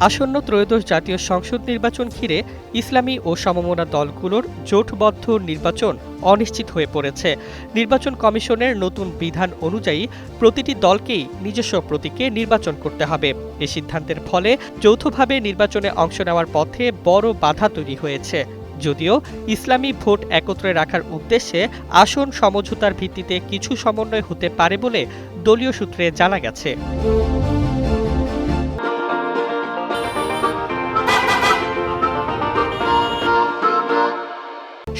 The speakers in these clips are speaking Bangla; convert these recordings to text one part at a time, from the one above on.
আসন্ন ত্রয়োদশ জাতীয় সংসদ নির্বাচন ঘিরে ইসলামী ও সমমনা দলগুলোর জোটবদ্ধ নির্বাচন অনিশ্চিত হয়ে পড়েছে। নির্বাচন কমিশনের নতুন বিধান অনুযায়ী প্রতিটি দলকেই নিজস্ব প্রতীকে নির্বাচন করতে হবে। এ সিদ্ধান্তের ফলে যৌথভাবে নির্বাচনে অংশ নেওয়ার পথে বড় বাধা তৈরি হয়েছে। যদিও ইসলামী ভোট একত্রে রাখার উদ্দেশ্যে আসন সমঝোতার ভিত্তিতে কিছু সমন্বয় হতে পারে বলে দলীয় সূত্রে জানা গেছে।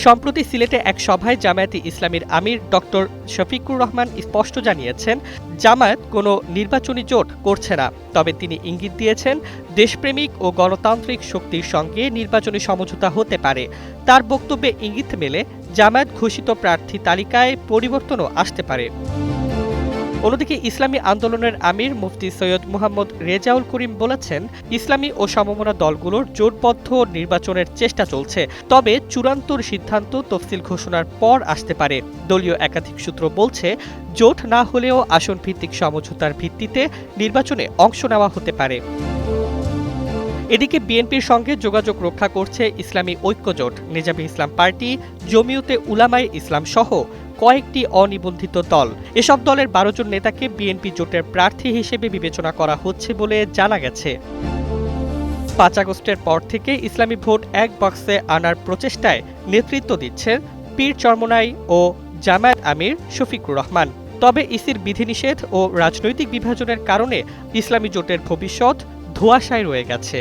সম্প্রতি সিলেটে এক সভায় জামায়াতে ইসলামীর আমির ডক্টর শফিকুর রহমান স্পষ্ট জানিয়েছেন, জামায়াত কোনো নির্বাচনী জোট করছে না। তবে তিনি ইঙ্গিত দিয়েছেন, দেশপ্রেমিক ও গণতান্ত্রিক শক্তির সঙ্গে নির্বাচনী সমঝোতা হতে পারে। তার বক্তব্যে ইঙ্গিত মেলে, জামায়াত ঘোষিত প্রার্থী তালিকায় পরিবর্তনও আসতে পারে। অন্যদিকে ইসলামী আন্দোলনের আমির মুফতি সৈয়দ মুহাম্মদ রেজাউল করিম বলেছেন, ইসলামী ও সমমনা দলগুলোর জোটবদ্ধ নির্বাচনের চেষ্টা চলছে, তবে চূড়ান্ত সিদ্ধান্ত তফসিল ঘোষণার পর আসতে পারে। দলীয় একাধিক সূত্র বলছে, জোট না হলেও আসন ভিত্তিক সমঝোতার ভিত্তিতে নির্বাচনে অংশ নেওয়া হতে পারে। এদিকে বিএনপির সঙ্গে যোগাযোগ রক্ষা করছে ইসলামী ঐক্যজোট। নিজামী ইসলাম পার্টি, জমিয়তে উলামায়ে ইসলাম সহ কয়েকটি অনিবন্ধিত দল। এসব দলের বারো জন নেতাকে বিএনপি জোটের প্রার্থী হিসেবে বিবেচনা করা হচ্ছে বলে জানা গেছে। পাঁচ আগস্টের পর থেকে ইসলামী ভোট এক বক্সে আনার প্রচেষ্টায় নেতৃত্ব দিচ্ছেন পীর চরমনাই ও জামায়াত আমির শফিকুর রহমান। তবে ইসির বিধিনিষেধ ও রাজনৈতিক বিভাজনের কারণে ইসলামী জোটের ভবিষ্যৎ ধোঁয়াশায় রয়ে গেছে।